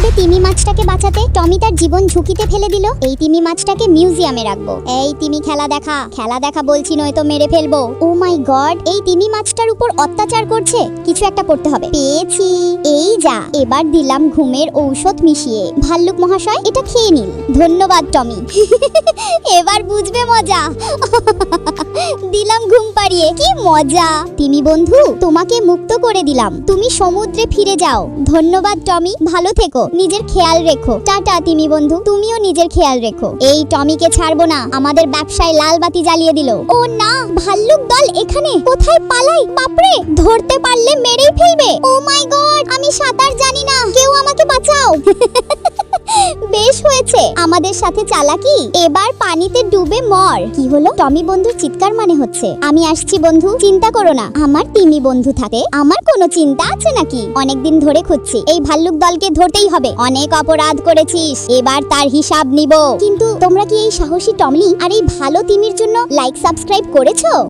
কীভাবে তিমি মাছটাকে বাঁচাতে টমি তার জীবন ঝুঁকিতে ফেলে দিল? এই তিমি মাছটাকে মিউজিয়ামে রাখব। এই তিমি খেলা দেখা। খেলা দেখা বলছি নয়তো মেরে ফেলব। ও মাই গড, এই তিমি মাছটার উপর অত্যাচার করছে। কিছু একটা করতে হবে। পেয়েছি। এই যা। এবার দিলাম ঘুমের ঔষধ মিশিয়ে। ভাল্লুক মহাশয়, এটা খেয়ে নিন। ধন্যবাদ, টমি। এবার বুঝবে মজা। দিলাম ঘুম পাড়িয়ে। কি মজা। তিমি বন্ধু, তোমাকে মুক্ত করে দিলাম। তুমি সমুদ্রে ফিরে যাও। ধন্যবাদ, টমি। ভালো থেকো। নিজের খেয়াল রেখো। টাটা, তিমি বন্ধু। তুমিও নিজের খেয়াল রেখো। এই টমিকে ছাড়বো না। আমাদের ব্যবসায় লাল বাতি জ্বালিয়ে দিল। ও না, ভাল্লুক দল এখানে। কোথায় পালাই? বাপরে! ধরতে পারলে মেরেই ফেলবে। ও মাই গড, আমি সাঁতার জানি না। কেউ আমাকে বাঁচাও। বেশ হয়েছে। আমাদের সাথে চালাকি? এবার পানিতে ডুবে মর। কি হলো? টমি বন্ধুর চিৎকার মানে হচ্ছে। আমি আসছি বন্ধু, চিন্তা করো না। আমার তিমি বন্ধু থাকে। আমার কোনো চিন্তা আছে নাকি? অনেকদিন ধরে খুঁজছি। এই ভাল্লুক দলকে ধরতেই হবে। অনেক অপরাধ করেছিস। এবার তার হিসাব নিব। কিন্তু তোমরা কি এই সাহসী টমলি আর এই ভালো তিমির জন্য লাইক সাবস্ক্রাইব করেছ?